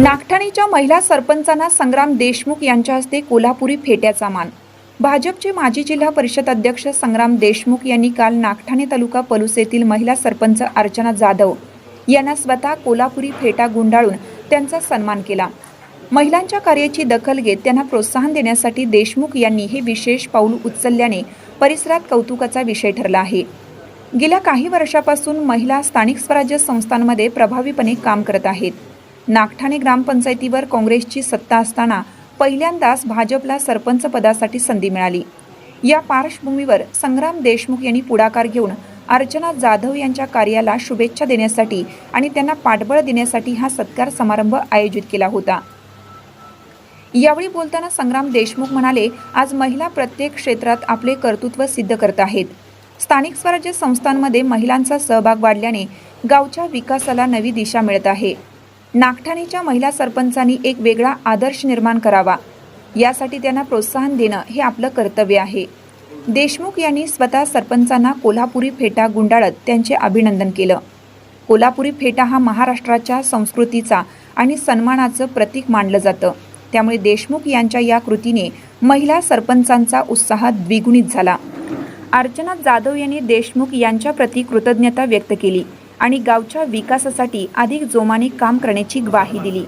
नागठाणेच्या महिला सरपंचांना संग्राम देशमुख यांच्या हस्ते कोल्हापुरी फेट्याचा मान. भाजपचे माजी जिल्हा परिषद अध्यक्ष संग्राम देशमुख यांनी काल नागठाणे तालुका पलूस येथील महिला सरपंच अर्चना जाधव यांना स्वतः कोल्हापुरी फेटा गुंडाळून त्यांचा सन्मान केला. महिलांच्या कार्याची दखल घेत त्यांना प्रोत्साहन देण्यासाठी देशमुख यांनी हे विशेष पाऊल उचलल्याने परिसरात कौतुकाचा विषय ठरला आहे. गेल्या काही वर्षापासून महिला स्थानिक स्वराज्य संस्थांमध्ये प्रभावीपणे काम करत आहेत. नागठाणे ग्रामपंचायतीवर काँग्रेसची सत्ता असताना पहिल्यांदाच भाजपला सरपंच पदासाठी संधी मिळाली. या पार्श्वभूमीवर संग्राम देशमुख यांनी पुढाकार घेऊन अर्चना जाधव यांच्या कार्याला शुभेच्छा देण्यासाठी आणि त्यांना पाठबळ देण्यासाठी हा सत्कार समारंभ आयोजित केला होता. यावेळी बोलताना संग्राम देशमुख म्हणाले आज महिला प्रत्येक क्षेत्रात आपले कर्तृत्व सिद्ध करत आहेत. स्थानिक स्वराज्य संस्थांमध्ये महिलांचा सहभाग वाढल्याने गावच्या विकासाला नवी दिशा मिळत आहे. नागठाणेच्या महिला सरपंचांनी एक वेगळा आदर्श निर्माण करावा. यासाठी त्यांना प्रोत्साहन देणं हे आपलं कर्तव्य आहे. देशमुख यांनी स्वतः सरपंचांना कोल्हापुरी फेटा गुंडाळत त्यांचे अभिनंदन केलं. कोल्हापुरी फेटा हा महाराष्ट्राच्या संस्कृतीचा आणि सन्मानाचं प्रतीक मानलं जातं. त्यामुळे देशमुख यांच्या या कृतीने महिला सरपंचांचा उत्साह द्विगुणित झाला. अर्चना जाधव यांनी देशमुख यांच्याप्रती कृतज्ञता व्यक्त केली. आणि गावच्या विकासासाठी अधिक जोमाने काम करण्याची ग्वाही दिली.